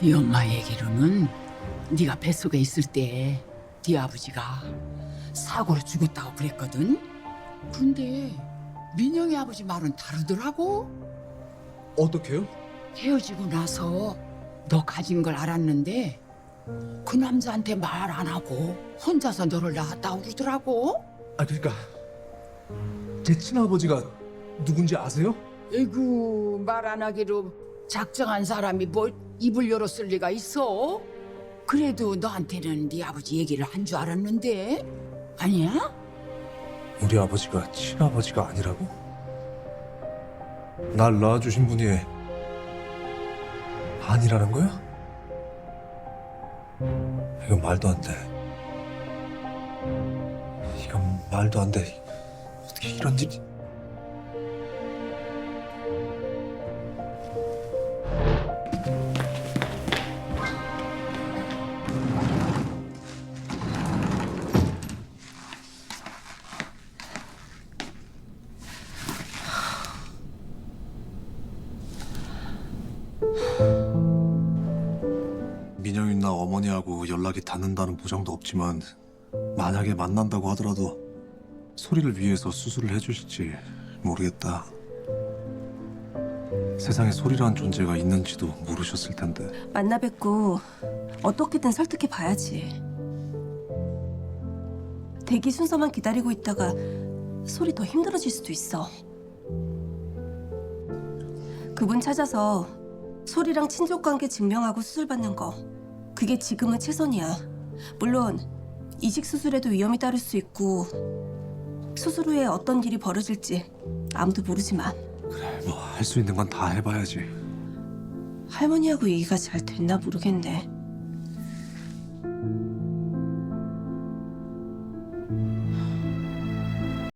네 엄마 얘기로는 네가 뱃속에 있을 때 네 아버지가 사고로 죽었다고 그랬거든. 근데 민영이 아버지 말은 다르더라고. 어떻게요? 헤어지고 나서 너 가진 걸 알았는데 그 남자한테 말 안 하고 혼자서 너를 낳았다고 그러더라고. 아 그러니까 제 친아버지가 누군지 아세요? 에이구 말 안 하기로 작정한 사람이 뭐 입을 열었을 리가 있어? 그래도 너한테는 네 아버지 얘기를 한 줄 알았는데 아니야? 우리 아버지가 친아버지가 아니라고? 날 낳아주신 분이 아니라는 거야? 이건 말도 안 돼. 이건 말도 안 돼. 어떻게 이런 일이... 민영이 나 어머니하고 연락이 닿는다는 보장도 없지만 만약에 만난다고 하더라도 소리를 위해서 수술을 해주실지 모르겠다. 세상에 소리라는 존재가 있는지도 모르셨을 텐데 만나 뵙고 어떻게든 설득해 봐야지. 대기 순서만 기다리고 있다가 소리 더 힘들어질 수도 있어. 그분 찾아서 소리랑 친족 관계 증명하고 수술 받는 거 그게 지금은 최선이야. 물론 이식 수술에도 위험이 따를 수 있고 수술 후에 어떤 일이 벌어질지 아무도 모르지만 그래 뭐 할 수 있는 건 다 해봐야지. 할머니하고 얘기가 잘 됐나 모르겠네.